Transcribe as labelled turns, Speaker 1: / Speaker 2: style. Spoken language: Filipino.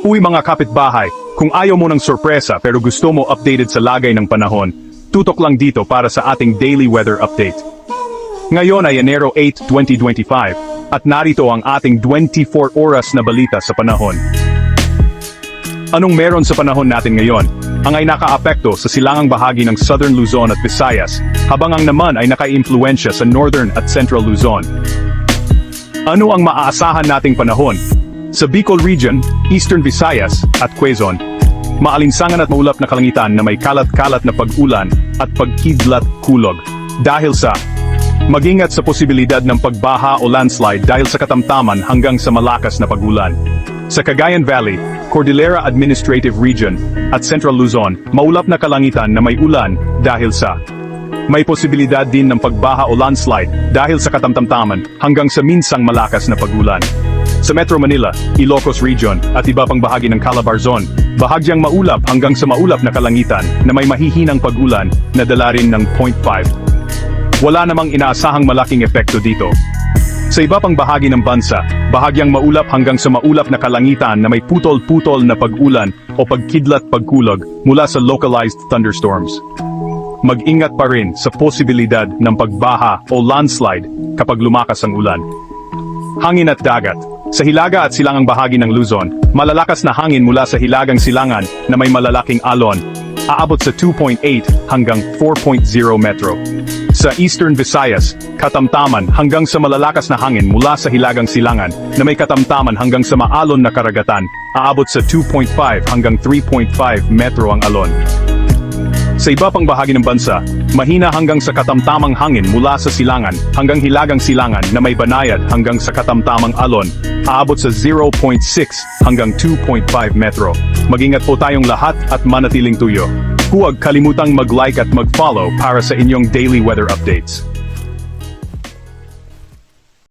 Speaker 1: Uy mga kapitbahay, kung ayaw mo ng sorpresa pero gusto mo updated sa lagay ng panahon, tutok lang dito para sa ating daily weather update. Ngayon ay Enero 8, 2025, at narito ang ating 24 oras na balita sa panahon. Anong meron sa panahon natin ngayon? Ang ay nakaapekto sa silangang bahagi ng Southern Luzon at Visayas, habang ang naman ay nakaimpluensya sa Northern at Central Luzon. Ano ang maaasahan nating panahon? Sa Bicol Region, Eastern Visayas, at Quezon, maalinsangan at maulap na kalangitan na may kalat-kalat na pag-ulan at pagkidlat kulog. Dahil sa Magingat sa posibilidad ng pagbaha o landslide dahil sa katamtaman hanggang sa malakas na pagulan. Sa Cagayan Valley, Cordillera Administrative Region, at Central Luzon, maulap na kalangitan na may ulan dahil sa may posibilidad din ng pagbaha o landslide dahil sa katamtamtaman hanggang sa minsang malakas na pagulan. Sa Metro Manila, Ilocos Region at iba pang bahagi ng Calabar Zone, bahagyang maulap hanggang sa maulap na kalangitan na may mahihinang pagulan na dala rin ng 0.5 wala namang inaasahang malaking epekto dito. Sa iba pang bahagi ng bansa, bahagyang maulap hanggang sa maulap na kalangitan na may putol-putol na pag-ulan o pagkidlat pagkulog mula sa localized thunderstorms. Mag-ingat pa rin sa posibilidad ng pagbaha o landslide kapag lumakas ang ulan. Hangin at dagat. Sa hilaga at silangang bahagi ng Luzon, malalakas na hangin mula sa hilagang silangan na may malalaking alon, aabot sa 2.8 hanggang 4.0 metro. Sa Eastern Visayas, katamtaman hanggang sa malalakas na hangin mula sa hilagang silangan na may katamtaman hanggang sa maalon na karagatan, aabot sa 2.5 hanggang 3.5 metro ang alon. Sa iba pang bahagi ng bansa, mahina hanggang sa katamtamang hangin mula sa silangan hanggang hilagang silangan na may banayad hanggang sa katamtamang alon, aabot sa 0.6 hanggang 2.5 metro. Magingat po tayong lahat at manatiling tuyo. Huwag kalimutang mag-like at mag-follow para sa inyong daily weather updates.